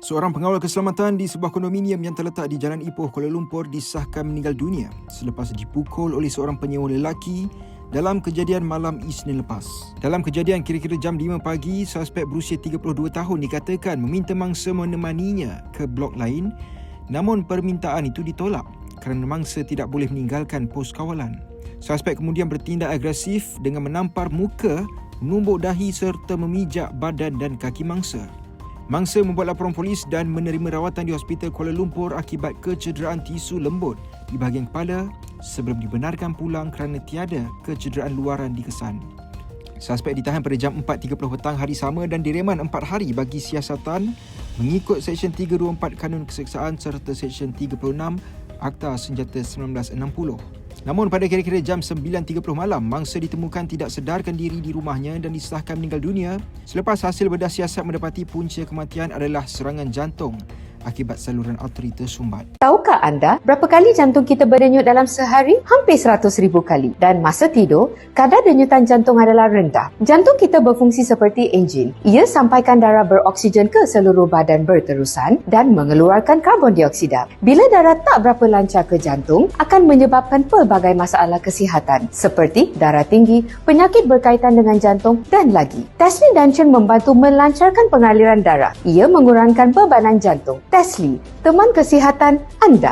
Seorang pengawal keselamatan di sebuah kondominium yang terletak di Jalan Ipoh, Kuala Lumpur disahkan meninggal dunia selepas dipukul oleh seorang penyewa lelaki dalam kejadian malam Isnin lepas. Dalam kejadian kira-kira jam 5 pagi, suspek berusia 32 tahun dikatakan meminta mangsa menemaninya ke blok lain namun permintaan itu ditolak kerana mangsa tidak boleh meninggalkan pos kawalan. Suspek kemudian bertindak agresif dengan menampar muka, menumbuk dahi serta memijak badan dan kaki mangsa. Mangsa membuat laporan polis dan menerima rawatan di Hospital Kuala Lumpur akibat kecederaan tisu lembut di bahagian kepala sebelum dibenarkan pulang kerana tiada kecederaan luaran dikesan. Suspek ditahan pada jam 4.30 petang hari sama dan direman 4 hari bagi siasatan mengikut Seksyen 324 Kanun Keseksaan serta Seksyen 36 Akta Senjata 1960. Namun pada kira-kira jam 9.30 malam, mangsa ditemukan tidak sedarkan diri di rumahnya dan disahkan meninggal dunia. Selepas hasil bedah siasat mendapati punca kematian adalah serangan jantung akibat saluran arteri tersumbat. Tahukah anda berapa kali jantung kita berdenyut dalam sehari? Hampir 100 ribu kali. Dan masa tidur, kadar denyutan jantung adalah rendah. Jantung kita berfungsi seperti enjin. Ia sampaikan darah beroksigen ke seluruh badan berterusan dan mengeluarkan karbon dioksida. Bila darah tak berapa lancar ke jantung, akan menyebabkan pelbagai masalah kesihatan seperti darah tinggi, penyakit berkaitan dengan jantung dan lagi. Tesli Dungeon membantu melancarkan pengaliran darah. Ia mengurangkan bebanan jantung. Tesli, teman kesihatan anda.